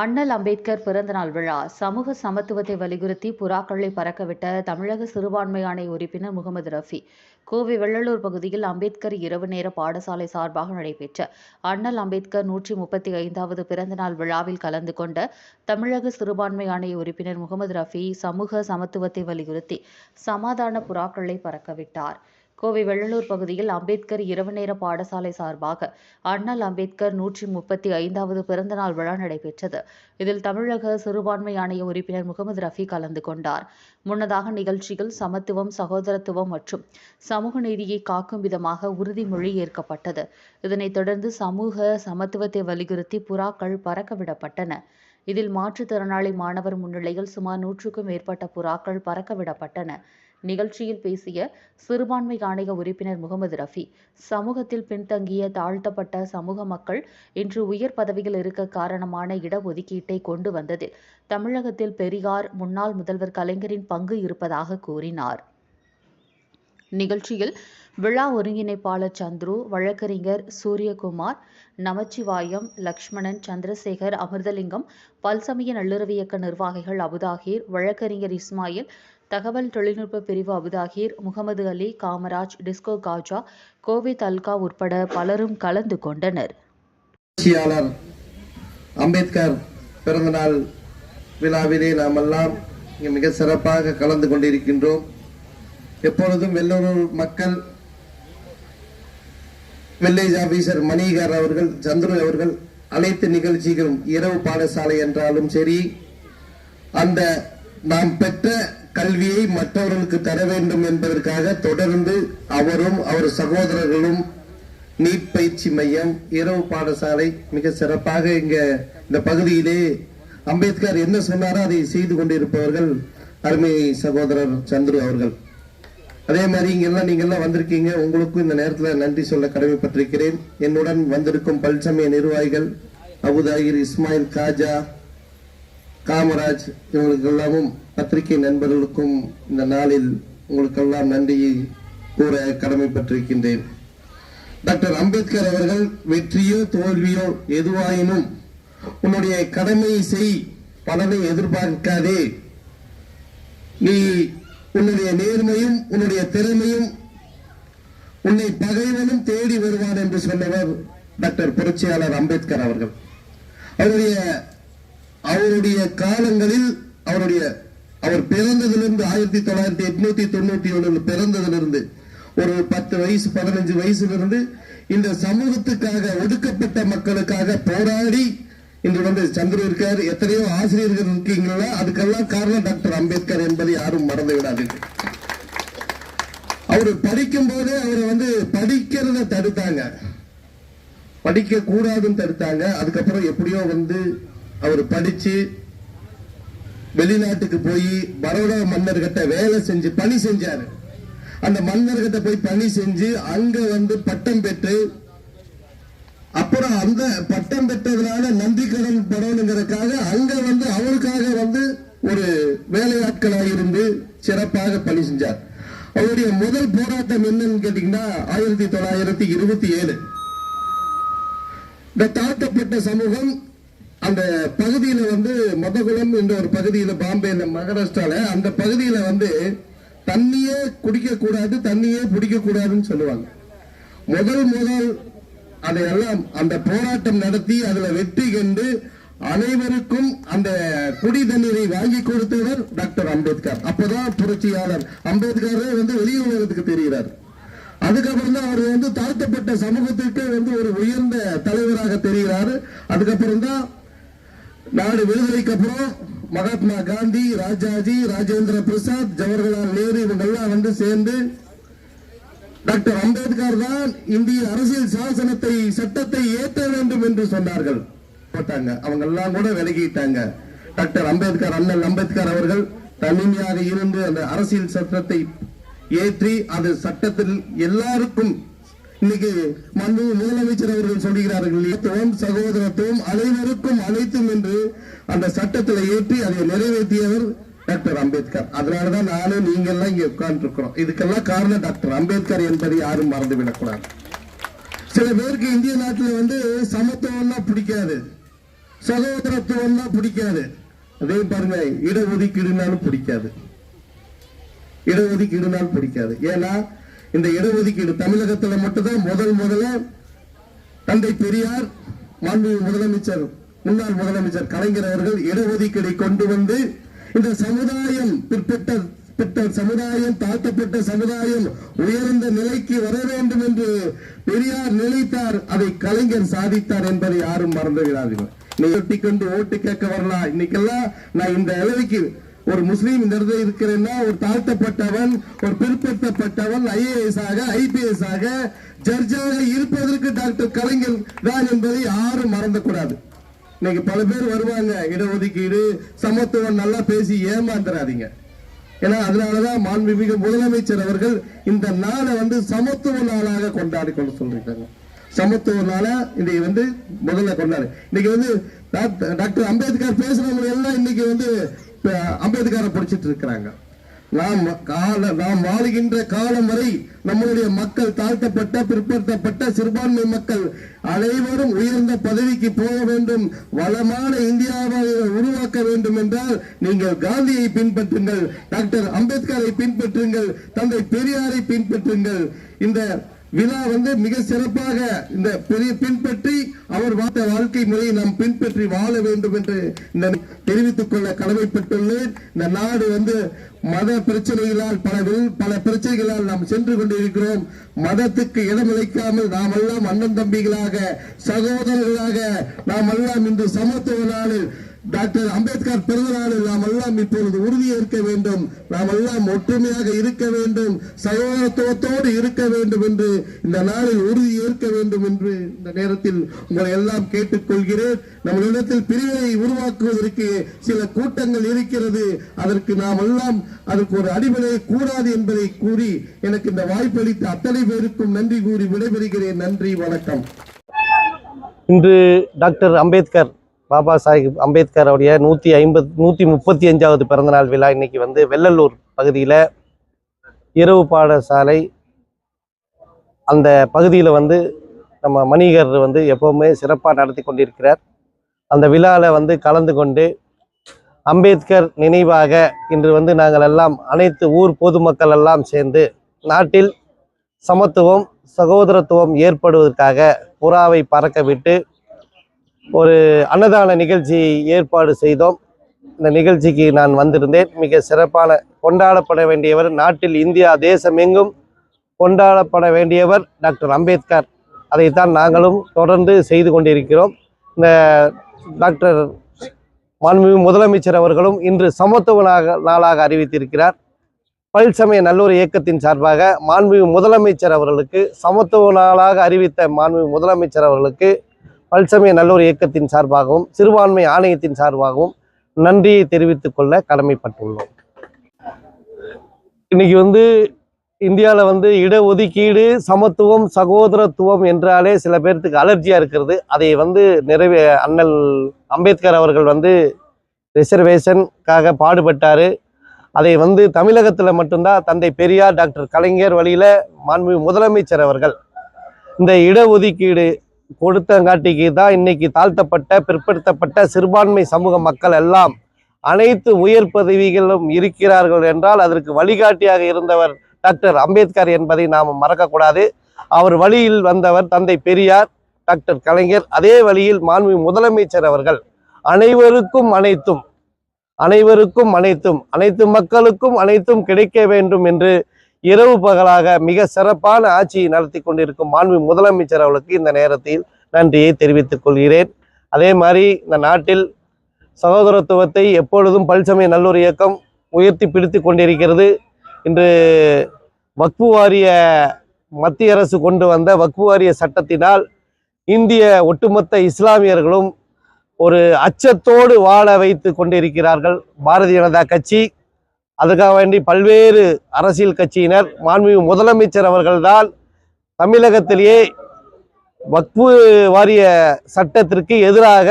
அண்ணல் அம்பேத்கர் பிறந்தநாள் விழா. சமூக சமத்துவத்தை வலியுறுத்தி புறாக்களை பறக்கவிட்ட தமிழக சிறுபான்மை ஆணை உறுப்பினர் முகமது ரஃபி. கோவை வெள்ளலூர் பகுதியில் அம்பேத்கர் இரவு நேர பாடசாலை சார்பாக நடைபெற்ற அண்ணல் அம்பேத்கர் நூற்றி முப்பத்தி ஐந்தாவது பிறந்தநாள் விழாவில் கலந்து கொண்ட தமிழக சிறுபான்மை ஆணைய உறுப்பினர் முகமது ரஃபி சமூக சமத்துவத்தை வலியுறுத்தி சமாதான புறாக்களை பறக்கவிட்டார். கோவை வெள்ளலூர் பகுதியில் அம்பேத்கர் இரவு நேர பாடசாலை சார்பாக அண்ணல் அம்பேத்கர் நூற்றி முப்பத்தி ஐந்தாவது பிறந்தநாள் விழா நடைபெற்றது. இதில் தமிழக சிறுபான்மை ஆணைய உறுப்பினர் முகமது ரஃபி கலந்து கொண்டார். முன்னதாக நிகழ்ச்சியில் சமத்துவம் சகோதரத்துவம் மற்றும் சமூக நீதியை காக்கும் விதமாக உறுதிமொழி ஏற்கப்பட்டது. இதனைத் தொடர்ந்து சமூக சமத்துவத்தை வலியுறுத்தி புறாக்கள் பறக்கவிடப்பட்டன. இதில் மாற்றுத்திறனாளி மாணவர் முன்னிலையில் சுமார் நூற்றுக்கும் மேற்பட்ட புறாக்கள் பறக்கவிடப்பட்டன. நிகழ்ச்சியில் பேசிய சிறுபான்மை ஆணைய உறுப்பினர் முகமது ரஃபி சமூகத்தில் பின்தங்கிய தாழ்த்தப்பட்ட சமூக மக்கள் இன்று உயர் பதவியில் இருக்க காரணமான இடஒதுக்கீட்டை கொண்டு வந்ததில் தமிழகத்தில் பெரியார் முன்னாள் முதல்வர் கலைஞரின் பங்கு இருப்பதாக கூறினார். நிகழ்ச்சியில் விழா ஒருங்கிணைப்பாளர் சந்துரு வழக்கறிஞர் சூரியகுமார் நமச்சிவாயம் லக்ஷ்மணன் சந்திரசேகர் அமிர்தலிங்கம் பல்சமய நல்லுறவு இயக்க நிர்வாகிகள் அபுதாகிர் வழக்கறிஞர் இஸ்மாயில் தகவல் தொழில்நுட்ப பிரிவு அபுதாகிர் முகமது அலி காமராஜ் டிஸ்கோ காஜா கோவித் அல்கா உட்பட பலரும் கலந்து கொண்டனர். அம்பேத்கர் பிறந்தநாள் விழாவிலே நாம் எல்லாம் இங்கே மிக சிறப்பாக கலந்து கொண்டிருக்கின்றோம். எப்பொழுதும் வெள்ளூர் மக்கள் வில்லேஜ் ஆபீசர் மணிகர் அவர்கள் சந்துரு அவர்கள் அனைத்து நிகழ்ச்சிகளும் இரவு பாடசாலை என்றாலும் சரி அந்த நாம் பெற்ற கல்வியை மற்றவர்களுக்கு தர வேண்டும் என்பதற்காக தொடர்ந்து அவரும் அவர் சகோதரர்களும் நீட் பயிற்சி மையம் இரவு பாடசாலை மிக சிறப்பாக இங்க இந்த பகுதியிலே அம்பேத்கர் என்ன சொன்னாரோ அதை செய்து கொண்டிருப்பவர்கள் அருமை சகோதரர் சந்துரு அவர்கள். அதே மாதிரி இங்கெல்லாம் நீங்க எல்லாம் வந்திருக்கீங்க. உங்களுக்கும் இந்த நேரத்தில் நன்றி சொல்ல கடமைப்பட்டிருக்கிறேன். என்னுடன் வந்திருக்கும் பல்சமய நிர்வாகிகள் அபுதாகிர் இஸ்மாயில் காஜா காமராஜ் இவங்களுக்கு எல்லாமும் பத்திரிகை நண்பர்களுக்கும் இந்த நாளில் உங்களுக்கெல்லாம் நன்றியை கூற கடமைப்பட்டிருக்கின்றேன். டாக்டர் அம்பேத்கர் அவர்கள் வெற்றியோ தோல்வியோ எதுவாயினும் உன்னுடைய கடமையை செய் பலனை எதிர்பார்க்காதே. நீ உன்னுடைய நேர்மையும் உன்னுடைய திறமையும் உன்னை பகைவனும் தேடி வருவான் என்று சொன்னவர் டாக்டர் புரட்சியாளர் அம்பேத்கர் அவர்கள். அவருடைய அவருடைய காலங்களில் அவருடைய அவர் பிறந்ததிலிருந்து ஆயிரத்தி தொள்ளாயிரத்தி எட்நூத்தி தொண்ணூத்தி ஒண்ணுல பிறந்ததிலிருந்து ஒரு பத்து வயசு பதினஞ்சு வயசுலிருந்து இந்த சமூகத்துக்காக ஒடுக்கப்பட்ட மக்களுக்காக போராடி இன்று வந்து சந்திர இருக்கார். எத்தனையோ ஆசிரியர்கள் இருக்கீங்களா? அதுக்கெல்லாம் காரணம் டாக்டர் அம்பேத்கர் என்பதை யாரும் மறந்து விடாதீர்கள் அவரு படிக்கும் போதே அவரை வந்து படிக்கிறத தடுத்தாங்க. படிக்க கூடாதுன்னு தடுத்தாங்க. அதுக்கப்புறம் எப்படியோ வந்து அவர் படிச்சு வெளிநாட்டுக்கு போய் பரோடா மன்னர்கிட்ட வேலை செஞ்சு பணி செஞ்சாரு. அந்த மன்னர்கிட்ட போய் பணி செஞ்சு அங்க வந்து பட்டம் பெற்று அப்புறம் அந்த பட்டம் பெற்றதுனால நந்திக்கடன் படணுங்கிறதுக்காக அங்க வந்து அவருக்காக வந்து ஒரு வேலையாட்களாக இருந்து சிறப்பாக பணி செஞ்சார். அவருடைய முதல் போராட்டம் என்னன்னு கேட்டீங்கன்னா ஆயிரத்தி தொள்ளாயிரத்தி இருபத்தி ஏழு. இந்த தாழ்த்தப்பட்ட சமூகம் அந்த பகுதியில வந்து மதகுலம் என்ற ஒரு பகுதியில பாம்பேல மகாராஷ்டிரால அந்த பகுதியில வந்து தண்ணியே குடிக்க கூடாது தண்ணியே பிடிக்க கூடாதுன்னு சொல்லுவாங்க. முதல் முதல் அதையெல்லாம் அந்த போராட்டம் நடத்தி அதுல வெற்றி கண்டு அனைவருக்கும் அந்த குடி தண்ணீரை வாங்கி கொடுத்தவர் டாக்டர் அம்பேத்கர். அப்பதான் புரட்சியாளர் அம்பேத்கர் வந்து வெளி உலகத்துக்கு தெரிகிறார். அதுக்கப்புறம் தான் அவர் வந்து தாழ்த்தப்பட்ட சமூகத்திற்கு வந்து ஒரு உயர்ந்த தலைவராக தெரிகிறார். அதுக்கப்புறம் தான் நாடு விடுதலைக்கு அப்புறம் மகாத்மா காந்தி ராஜாஜி ராஜேந்திர பிரசாத் ஜவஹர்லால் நேரு இவங்கெல்லாம் வந்து சேர்ந்து டாக்டர் அம்பேத்கர் தான் இந்திய அரசியல் சாசனத்தை சட்டத்தை ஏற்ற வேண்டும் என்று சொன்னார்கள். போட்டாங்க. அவங்க எல்லாம் கூட விலகிட்டாங்க. டாக்டர் அம்பேத்கர் அண்ணல் அம்பேத்கர் அவர்கள் தனிமையாக இருந்து அந்த அரசியல் சட்டத்தை ஏற்றி அது சட்டத்தில் எல்லாருக்கும் இன்னைக்கு மண்ணு முதலமைச்சர் அவர்கள் சொல்கிறார்கள் ஏத்துவம் சகோதரத்துவம் அனைவருக்கும் அனைத்தும் என்று அந்த சட்டத்தில் ஏற்றி அதை நிறைவேற்றியவர் டாக்டர் அம்பேத்கர். அதனாலதான் நானும் நீங்க எல்லாம் இங்க உட்கார்ந்து இருக்கிறோம் இதுக்கெல்லாம் காரணம் டாக்டர் அம்பேத்கர் என்பதை யாரும் மறந்து விடக்கூடாது சில பேருக்கு இந்திய நாட்டில் வந்து சமத்துவம்னா பிடிக்காது சகோதரத்துவம்னா பிடிக்காது. அதே பாருங்க இடஒதுக்கீடுனாலும் பிடிக்காது. இடஒதுக்கீடுனாலும் பிடிக்காது. ஏன்னா இந்த இடஒதுக்கீடு தமிழகத்துல மட்டும்தான் முதல் முதல்ல தந்தை பெரியார் மாண்பு முதலமைச்சர் முன்னாள் முதலமைச்சர் கலைஞர் அவர்கள் இடஒதுக்கீடை கொண்டு வந்து இந்த சமுதாயம் பிற்பட்ட பிற்பட்ட சமுதாயம் தாழ்த்தப்பட்ட சமுதாயம் உயர்ந்த நிலைக்கு வர வேண்டும் என்று பெரியார் நினைத்தார். அதை கலைஞர் சாதித்தார் என்பதை யாரும் மறந்து விடாதீர்கள் நீ கொண்டு ஓட்டு கேட்க வரலாம் இன்னைக்கெல்லாம் நான் இந்த அளவுக்கு ஒரு முஸ்லீம் இந்த இடத்துல இருக்கிறேன்னா ஒரு தாழ்த்தப்பட்டவன் ஒரு பிற்படுத்தப்பட்டவன் ஐஏஎஸ் ஆக ஐபிஎஸ் ஆக ஜட்ஜாக இருப்பதற்கு டாக்டர் கலைஞர் தான் என்பதை யாரும் மறந்தக்கூடாது. இன்னைக்கு பல பேர் வருவாங்க இடஒதுக்கீடு சமத்துவம் நல்லா பேசி ஏமாந்துடாதீங்க ஏன்னா அதனாலதான் மாண்புமிகு முதலமைச்சர் அவர்கள் இந்த நாளை வந்து சமத்துவ நாளாக கொண்டாடி கொண்டு சொல்லிருக்காங்க சமத்துவ நாளா இன்னைக்கு வந்து முதல்ல கொண்டாடு. இன்னைக்கு வந்து டாக்டர் டாக்டர் அம்பேத்கர் பேசுறவங்க எல்லாம் இன்னைக்கு வந்து அம்பேத்கரை படிச்சிட்டு இருக்கிறாங்க. நாம் கால நாம் வாழுகின்ற காலம் வரை நம்மளுடைய மக்கள் தாழ்த்தப்பட்ட பிற்படுத்தப்பட்ட சிறுபான்மை மக்கள் அனைவரும் உயர்ந்த பதவிக்கு போக வேண்டும் வளமான இந்தியாவை உருவாக்க வேண்டும் என்றால் நீங்கள் காந்தியை பின்பற்றுங்கள் டாக்டர் அம்பேத்கரை பின்பற்றுங்கள் தந்தை பெரியாரை பின்பற்றுங்கள். இந்த விழா வந்து மிக சிறப்பாக இந்த பெரிய பின்பற்றி அவர் வாழ்த்த வாழ்க்கை முறையை நாம் பின்பற்றி வாழ வேண்டும் என்று தெரிவித்துக் கொள்ள கடமைப்பட்டுள்ளேன். இந்த நாடு வந்து மத பிரச்சனைகளால் பல பல பிரச்சனைகளால் நாம் சென்று கொண்டிருக்கிறோம். மதத்துக்கு இடமளிக்காமல் நாம் எல்லாம் அண்ணன் தம்பிகளாக சகோதரர்களாக நாம் எல்லாம் இன்று சமத்துவ நாளில் டாக்டர் அம்பேத்கர் பிறந்த நாளில் நாம் எல்லாம் இப்பொழுது உறுதியேற்க வேண்டும். நாம் எல்லாம் ஒற்றுமையாக இருக்க வேண்டும். சகோதரத்துவத்தோடு இருக்க வேண்டும் என்று இந்த நாளில் உறுதி ஏற்க வேண்டும் என்று இந்த நேரத்தில் உங்களை எல்லாம் கேட்டுக்கொள்கிறேன். நம்மளிடத்தில் பிரிவினை உருவாக்குவதற்கு சில கூட்டங்கள் இருக்கிறது. அதற்கு நாம் எல்லாம் அதற்கு ஒரு அடிபடை கூடாது என்பதை கூறி எனக்கு இந்த வாய்ப்பளித்த அத்தனை பேருக்கும் நன்றி கூறி விடைபெறுகிறேன். நன்றி வணக்கம். இன்று டாக்டர் அம்பேத்கர் பாபா சாஹிப் அம்பேத்கர் உடைய நூற்றி ஐம்பத் நூற்றி முப்பத்தி அஞ்சாவது பிறந்தநாள் விழா இன்னைக்கு வந்து வெள்ளலூர் பகுதியில் இரவு பாடசாலை. அந்த பகுதியில் வந்து நம்ம மணிகர் வந்து எப்போவுமே சிறப்பாக நடத்தி கொண்டிருக்கிறார். அந்த விழாவில் வந்து கலந்து கொண்டு அம்பேத்கர் நினைவாக இன்று வந்து நாங்கள் எல்லாம் அனைத்து ஊர் பொதுமக்கள் எல்லாம் சேர்ந்து நாட்டில் சமத்துவம் சகோதரத்துவம் ஏற்படுவதற்காக புறாவை பறக்க விட்டு ஒரு அன்னதான நிகழ்ச்சி ஏற்பாடு செய்தோம். இந்த நிகழ்ச்சிக்கு நான் வந்திருந்தேன். மிக சிறப்பான கொண்டாடப்பட வேண்டியவர் நாட்டில் இந்தியா தேசமெங்கும் கொண்டாடப்பட வேண்டியவர் டாக்டர் அம்பேத்கர். அதைத்தான் நாங்களும் தொடர்ந்து செய்து கொண்டிருக்கிறோம். இந்த டாக்டர் மாண்புமிகு முதலமைச்சர் அவர்களும் இன்று சமத்துவ நாக- நாளாக அறிவித்திருக்கிறார். பல்சமய நல்லூர் இயக்கத்தின் சார்பாக மாண்புமிகு முதலமைச்சர் அவர்களுக்கு சமத்துவ நாளாக அறிவித்த மாண்புமிகு முதலமைச்சர் அவர்களுக்கு பல்சமய நல்லூர் இயக்கத்தின் சார்பாகவும் சிறுபான்மை ஆணையத்தின் சார்பாகவும் நன்றியை தெரிவித்துக் கொள்ள கடமைப்பட்டுள்ளோம். இன்னைக்கு வந்து இந்தியாவில் வந்து இடஒதுக்கீடு சமத்துவம் சகோதரத்துவம் என்றாலே சில பேர்த்துக்கு அலர்ஜியாக இருக்கிறது. அதை வந்து நிறைவே அண்ணல் அம்பேத்கர் அவர்கள் வந்து ரிசர்வேஷனுக்காக பாடுபட்டார். அதை வந்து தமிழகத்தில் மட்டும்தான் தந்தை பெரியார் டாக்டர் கலைஞர் வழியில் மாண்பு முதலமைச்சர் அவர்கள் இந்த இடஒதுக்கீடு கொடுத்தங்காட்டிக்கு தான் இன்னைக்கு தாழ்த்தப்பட்ட பிற்படுத்தப்பட்ட சிறுபான்மை சமூக மக்கள் எல்லாம் அனைத்து உயர் பதவிகளும் இருக்கிறார்கள் என்றால் அதற்கு வழிகாட்டியாக இருந்தவர் டாக்டர் அம்பேத்கர் என்பதை நாம் மறக்கக்கூடாது. அவர் வழியில் வந்தவர் தந்தை பெரியார் டாக்டர் கலைஞர். அதே வழியில் மாண்பு முதலமைச்சர் அவர்கள். அனைவருக்கும் அனைத்தும் அனைவருக்கும் அனைத்தும் அனைத்து மக்களுக்கும் அனைத்தும் கிடைக்க வேண்டும் என்று இரவு பகலாக மிக சிறப்பான ஆட்சியை நடத்தி கொண்டிருக்கும் மாண்பு முதலமைச்சர் அவர்களுக்கு இந்த நேரத்தில் நன்றியை தெரிவித்துக் கொள்கிறேன். அதே மாதிரி இந்த நாட்டில் சகோதரத்துவத்தை எப்பொழுதும் பல்சமய நல்லூர் இயக்கம் உயர்த்தி பிடித்து கொண்டிருக்கிறது. இன்று வக்பு வாரிய மத்திய அரசு கொண்டு வந்த வக்பு வாரிய சட்டத்தினால் இந்திய ஒட்டுமொத்த இஸ்லாமியர்களும் ஒரு அச்சத்தோடு வாழ வைத்து கொண்டிருக்கிறார்கள். பாரதிய ஜனதா கட்சி அதுக்காக வேண்டி பல்வேறு அரசியல் கட்சியினர் மாண்புமிகு முதலமைச்சர் அவர்கள்தான் தமிழகத்திலேயே வக்பு வாரிய சட்டத்திற்கு எதிராக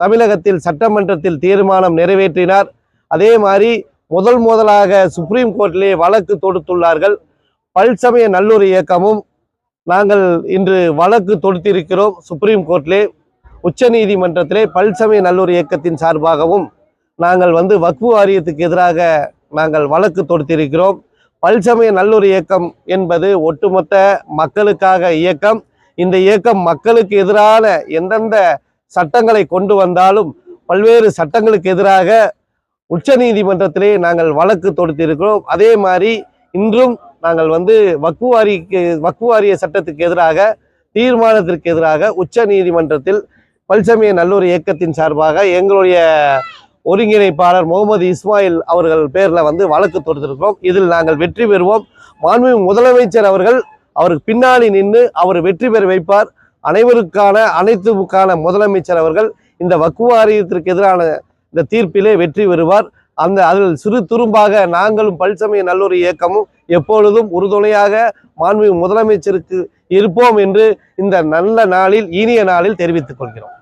தமிழகத்தில் சட்டமன்றத்தில் தீர்மானம் நிறைவேற்றினார். அதே மாதிரி முதல் முதலாக சுப்ரீம் கோர்ட்டிலே வழக்கு தொடுத்துள்ளார்கள். பல்சமய நல்லூர் இயக்கமும் நாங்கள் இன்று வழக்கு தொடுத்திருக்கிறோம் சுப்ரீம் கோர்ட்டிலே. உச்சநீதிமன்றத்திலே பல்சமய நல்லூர் இயக்கத்தின் சார்பாகவும் நாங்கள் வந்து வக்பு வாரியத்துக்கு எதிராக நாங்கள் வழக்கு தொடுத்திருக்கிறோம். பல்சமய நல்லூர் இயக்கம் என்பது ஒட்டுமொத்த மக்களுக்காக இயக்கம். இந்த இயக்கம் மக்களுக்கு எதிரான எந்தெந்த சட்டங்களை கொண்டு வந்தாலும் பல்வேறு சட்டங்களுக்கு எதிராக உச்சநீதிமன்றத்திலே நாங்கள் வழக்கு தொடுத்திருக்கிறோம். அதே மாதிரி இன்றும் நாங்கள் வந்து வக்குவாரிக்கு வக்குவாரிய சட்டத்துக்கு எதிராக தீர்மானத்திற்கு எதிராக உச்ச நீதிமன்றத்தில் பல்சமய நல்லூர் இயக்கத்தின் சார்பாக எங்களுடைய ஒருங்கிணைப்பாளர் முகமது இஸ்மாயில் அவர்கள் பேரில் வந்து வழக்கு தொடுத்திருக்கிறோம். இதில் நாங்கள் வெற்றி பெறுவோம். மாண்பு முதலமைச்சர் அவர்கள் அவருக்கு பின்னாடி நின்று அவர் வெற்றி பெற வைப்பார். அனைவருக்கான அனைத்துக்கான முதலமைச்சர் அவர்கள் இந்த வக்ஃபு வாரியத்திற்கு எதிரான இந்த தீர்ப்பிலே வெற்றி பெறுவார். அந்த அதில் சிறு துரும்பாக நாங்களும் பல்சமய நல்லூர் இயக்கமும் எப்பொழுதும் உறுதுணையாக மாண்பு முதலமைச்சருக்கு இருப்போம் என்று இந்த நல்ல நாளில் இனிய நாளில் தெரிவித்துக் கொள்கிறோம்.